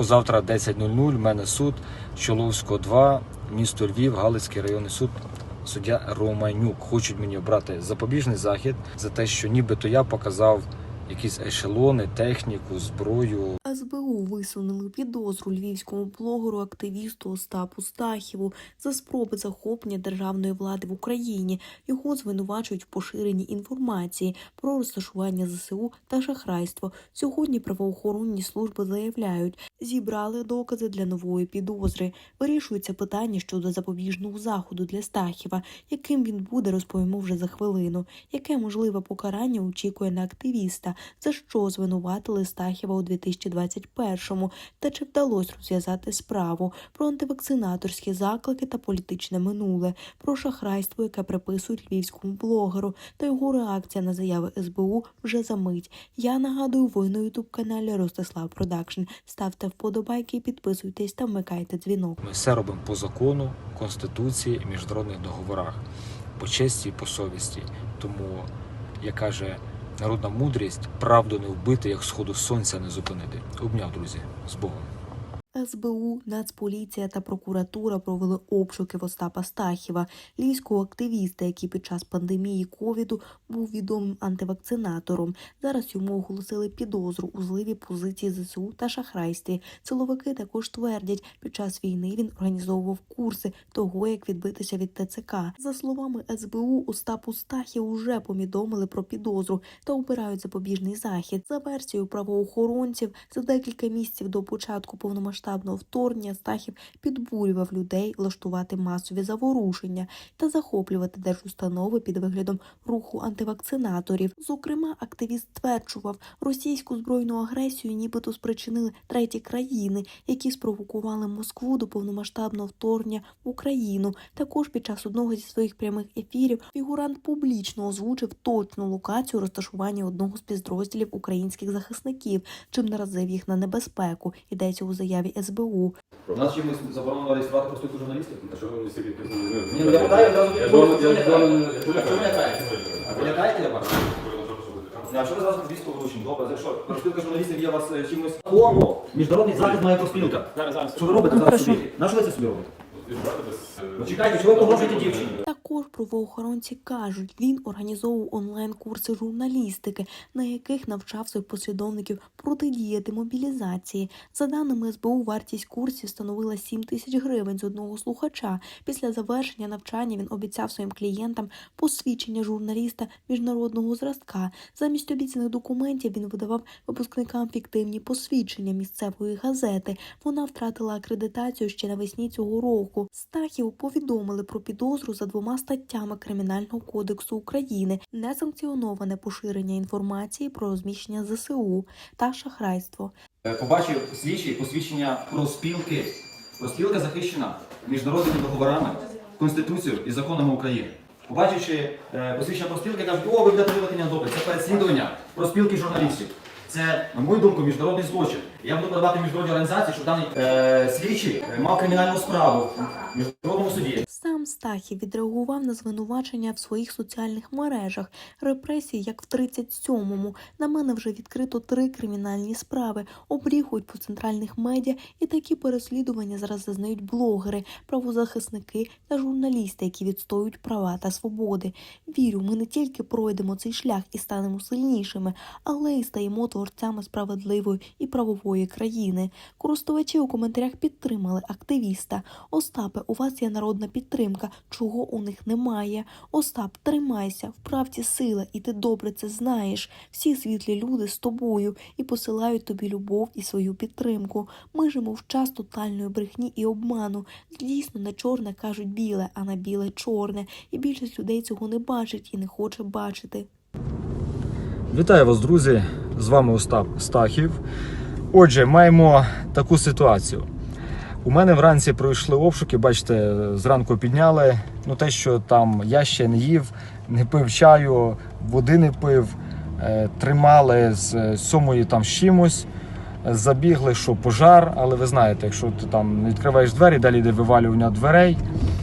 Завтра 10.00 в мене суд Чоловського 2, місто Львів, Галицький районний суд. Суддя Романюк хочуть мені обрати запобіжний захід за те, що нібито я показав якісь ешелони, техніку, зброю. СБУ висунули підозру львівському блогеру активісту Остапу Стахіву за спроби захоплення державної влади в Україні. Його звинувачують в поширенні інформації про розташування ЗСУ та шахрайство. Сьогодні правоохоронні служби заявляють, зібрали докази для нової підозри. Вирішується питання щодо запобіжного заходу для Стахіва. Яким він буде, розповімо вже за хвилину. Яке можливе покарання очікує на активіста? За що звинуватили Стахіва у 2021-му? Та чи вдалося розв'язати справу про антивакцинаторські заклики та політичне минуле, про шахрайство, яке приписують львівському блогеру, та його реакція на заяви СБУ вже за мить. Я нагадую, ви на ютуб каналі Ростислав Продакшн. Ставте вподобайки, підписуйтесь та вмикайте дзвінок. Ми все робимо по закону, конституції і міжнародних договорах, по честі і по совісті. Тому, як каже народна мудрість, правду не вбити, як сходу сонця не зупинити. Обняв, друзі, з Богом. СБУ, Нацполіція та прокуратура провели обшуки в Остапа Стахіва, львівського активіста, який під час пандемії ковіду був відомим антивакцинатором. Зараз йому оголосили підозру у зливі позиції ЗСУ та шахрайстві. Силовики також твердять, під час війни він організовував курси того, як відбитися від ТЦК. За словами СБУ, Остапу Стахів уже повідомили про підозру та обирають запобіжний захід. За версією правоохоронців, за декілька місяців до початку повномасштабного вторгнення Стахів підбурював людей влаштувати масові заворушення та захоплювати держустанови під виглядом руху антивакцинаторів. Зокрема, активіст стверджував, російську збройну агресію нібито спричинили треті країни, які спровокували Москву до повномасштабного вторгнення в Україну. Також під час одного зі своїх прямих ефірів фігурант публічно озвучив точну локацію розташування одного з підрозділів українських захисників, чим наразив їх на небезпеку. Йдеться у заяві СБУ. У нас чимось заборонено реєструвати простих журналістів? А що ви собі Ні, ну я питаю, Я відповідь, думаю, що я А що ви лякаєте? А я бачу? А що ви зразу військово вручені? Добре, за що? Розпілка журналістів є вас е, чимось? Кому? Міжнародний захист має профспілка. Зараз, зараз. Що ви робите зараз собі? На що ви це собі робите? Ну чекайте, чого ви погрожуєте дівчині? Також правоохоронці кажуть, він організовував онлайн-курси журналістики, на яких навчав своїх послідовників протидіяти мобілізації. За даними СБУ, вартість курсів становила 7 тисяч гривень з одного слухача. Після завершення навчання він обіцяв своїм клієнтам посвідчення журналіста міжнародного зразка. Замість обіцяних документів він видавав випускникам фіктивні посвідчення місцевої газети. Вона втратила акредитацію ще навесні цього року. Стахів повідомили про підозру за двома статтями Кримінального кодексу України: несанкціоноване поширення інформації про розміщення ЗСУ та шахрайство. Е, Побачив слідчий посвідчення про спілки. Проспілка захищена міжнародними договорами, Конституцією і законами України. Побачивши е, посвідчення проспілки, кажуть, о, ви будете виконання добре. Це переслідування проспілки журналістів. Це, на мою думку, міжнародний злочин. Я буду подавати міжнародні організації, щоб даний е, слідчий е, мав кримінальну справу в міжнародному суді. Сам Стахів відреагував на звинувачення в своїх соціальних мережах. Репресії, як в 37-му. На мене вже відкрито три кримінальні справи. Обріхують по центральних медіа, і такі переслідування зараз зазнають блогери, правозахисники та журналісти, які відстоюють права та свободи. Вірю, ми не тільки пройдемо цей шлях і станемо сильнішими, але й стаємо творцями справедливої і правової країни. Користувачі у коментарях підтримали активіста. Остапе, у вас є народна підтримка, чого у них немає. Остап, тримайся, в правді сила, і ти добре це знаєш. Всі світлі люди з тобою і посилають тобі любов і свою підтримку. Ми живемо в час тотальної брехні і обману. Дійсно, на чорне кажуть біле, а на біле чорне. І більшість людей цього не бачить і не хоче бачити. Вітаю вас, друзі! З вами Остап Стахів. Отже, маємо таку ситуацію. У мене вранці пройшли обшуки, бачите, зранку підняли. Ну, те, що там я ще не їв, не пив чаю, води не пив, е, тримали з сьомої там чимось. Забігли, що пожар, але ви знаєте, якщо ти там відкриваєш двері, далі йде вивалювання дверей.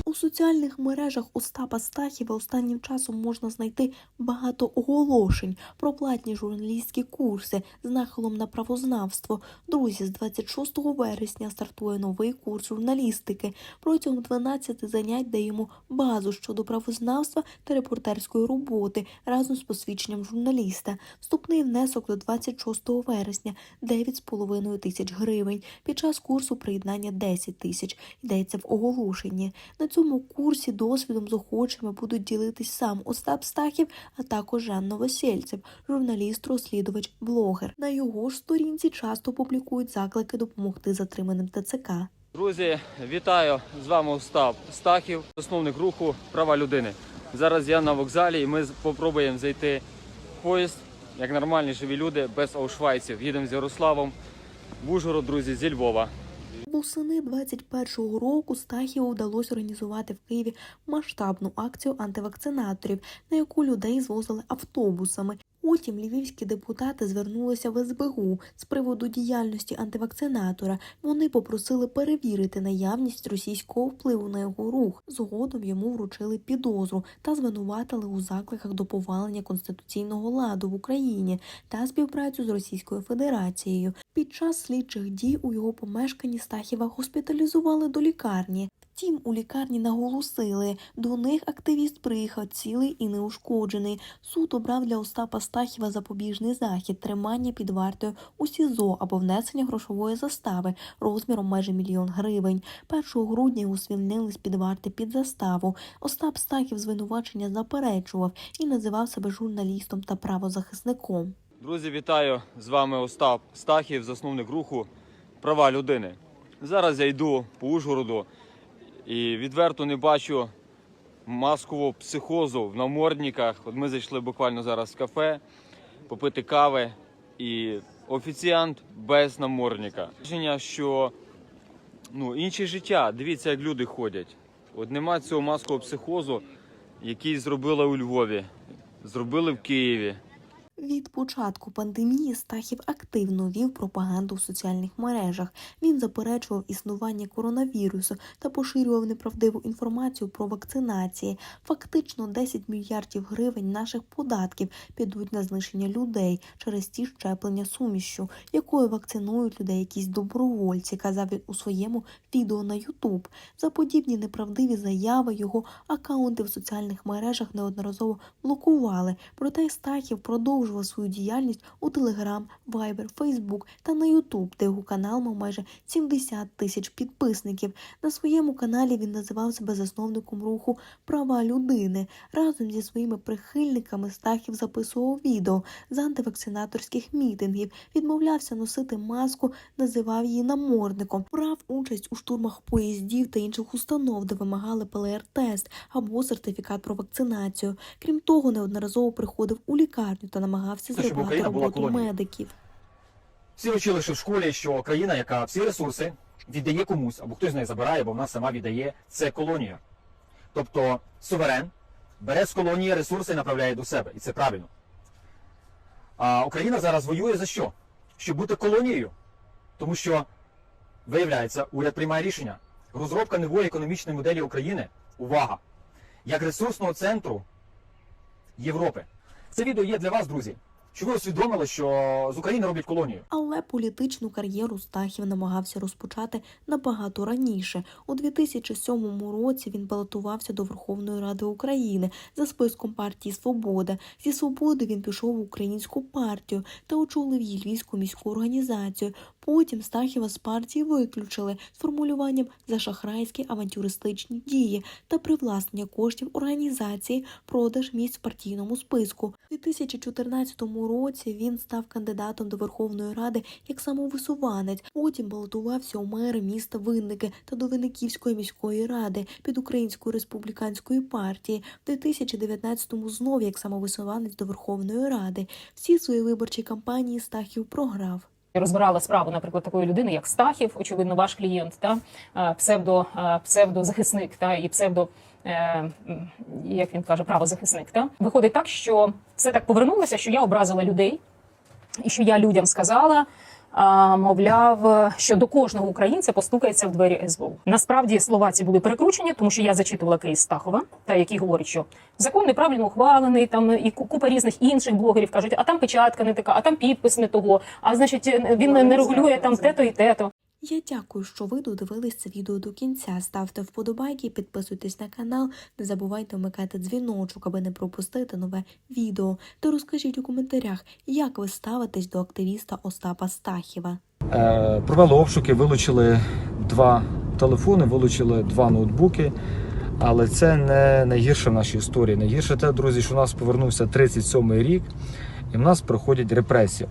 У соціальних мережах Остапа Стахіва останнім часом можна знайти багато оголошень про платні журналістські курси з нахилом на правознавство. Друзі, з 26 вересня стартує новий курс журналістики. Протягом 12 занять даємо базу щодо правознавства та репортерської роботи разом з посвідченням журналіста. Вступний внесок до 26 вересня 9,5 тисяч гривень. Під час курсу приєднання 10 тисяч. Йдеться в оголошенні. На цьому курсі досвідом з охочими будуть ділитись сам Остап Стахів, а також Жан Новосельцев, журналіст, розслідувач, блогер. На його ж сторінці часто публікують заклики допомогти затриманим ТЦК. Друзі, вітаю! З вами Остап Стахів, засновник руху Права людини. Зараз я на вокзалі і ми попробуємо зайти в поїзд, як нормальні живі люди, без аушвайців. Їдемо з Ярославом в Ужгород, друзі, зі Львова. Восени 21-го року Стахіву вдалося організувати в Києві масштабну акцію антивакцинаторів, на яку людей звозили автобусами. Потім львівські депутати звернулися в СБУ з приводу діяльності антивакцинатора. Вони попросили перевірити наявність російського впливу на його рух. Згодом йому вручили підозру та звинуватили у закликах до повалення конституційного ладу в Україні та співпрацю з Російською Федерацією. Під час слідчих дій у його помешканні Стахіва госпіталізували до лікарні. Втім, у лікарні наголосили, до них активіст приїхав цілий і неушкоджений. Суд обрав для Остапа Стахіва запобіжний захід, тримання під вартою у СІЗО або внесення грошової застави розміром майже мільйон гривень. 1 грудня його звільнили з під варти під заставу. Остап Стахів звинувачення заперечував і називав себе журналістом та правозахисником. Друзі, вітаю! З вами Остап Стахів, засновник руху Права людини. Зараз я йду по Ужгороду і відверто не бачу маскового психозу в намордниках. От ми зайшли буквально зараз в кафе попити кави і офіціант без намордника. Рішення, що ну, інше життя. Дивіться, як люди ходять. От нема цього маскового психозу, який зробили у Львові, зробили в Києві. Від початку пандемії Стахів активно вів пропаганду в соціальних мережах. Він заперечував існування коронавірусу та поширював неправдиву інформацію про вакцинації. Фактично 10 мільярдів гривень наших податків підуть на знищення людей через ті щеплення сумішю, якою вакцинують людей якісь добровольці, казав він у своєму відео на Ютуб. За подібні неправдиві заяви його акаунти в соціальних мережах неодноразово блокували. Проте Стахів продовжував свою діяльність у Телеграм, Вайбер, Фейсбук та на Ютуб, де його канал мав майже 70 тисяч підписників. На своєму каналі він називав себе засновником руху Права людини. Разом зі своїми прихильниками Стахів записував відео з антивакцинаторських мітингів, відмовлявся носити маску, називав її намордником, брав участь у штурмах поїздів та інших установ, де вимагали ПЛР-тест або сертифікат про вакцинацію. Крім того, неодноразово приходив у лікарню та намагався Це, щоб зробити Україна була роботу колонією. медиків. Всі вчили ще в школі, що країна, яка всі ресурси віддає комусь, або хтось з неї забирає, або вона сама віддає, це колонія. Тобто суверен бере з колонії ресурси і направляє до себе. І це правильно. А Україна зараз воює за що? Щоб бути колонією. Тому що, виявляється, уряд приймає рішення. Розробка нової економічної моделі України увага! Як ресурсного центру Європи. Це відео є для вас, друзі. Щоб ви усвідомили, що з України роблять колонію. Але політичну кар'єру Стахів намагався розпочати набагато раніше. У 2007 році він балотувався до Верховної Ради України за списком партії Свобода. Зі свободи він пішов в українську партію та очолив її львівську міську організацію. Потім Стахіва з партії виключили з формулюванням за шахрайські авантюристичні дії та привласнення коштів організації, продаж місць в партійному списку. У 2014 році він став кандидатом до Верховної Ради як самовисуванець. Потім балотувався у мери міста Винники та до Винниківської міської ради під Українською республіканською партії. В 2019-му знов як самовисуванець до Верховної Ради. Всі свої виборчі кампанії Стахів програв. Розбирала справу, наприклад, такої людини, як Стахів, очевидно, ваш клієнт, та е, псевдо, е, псевдозахисник, та і псевдо, як він каже, правозахисник. Виходить так, що все так повернулося, що я образила людей, і що я людям сказала. мовляв, що до кожного українця постукається в двері СБУ. Насправді слова ці були перекручені, тому що я зачитувала кейс Стахова, та який говорить, що закон неправильно ухвалений, там і купа різних інших блогерів кажуть, а там печатка не така, а там підпис не того. А значить, він не регулює там те-то і те-то. Я дякую, що ви додивились це відео до кінця. Ставте вподобайки, підписуйтесь на канал, не забувайте вмикати дзвіночок, аби не пропустити нове відео. Та розкажіть у коментарях, як ви ставитесь до активіста Остапа Стахіва. Е, Провели обшуки, вилучили два телефони, вилучили два ноутбуки. Але це не найгірше в нашій історії. Найгірше те, друзі, що у нас повернувся 37-й рік, і в нас проходять репресії.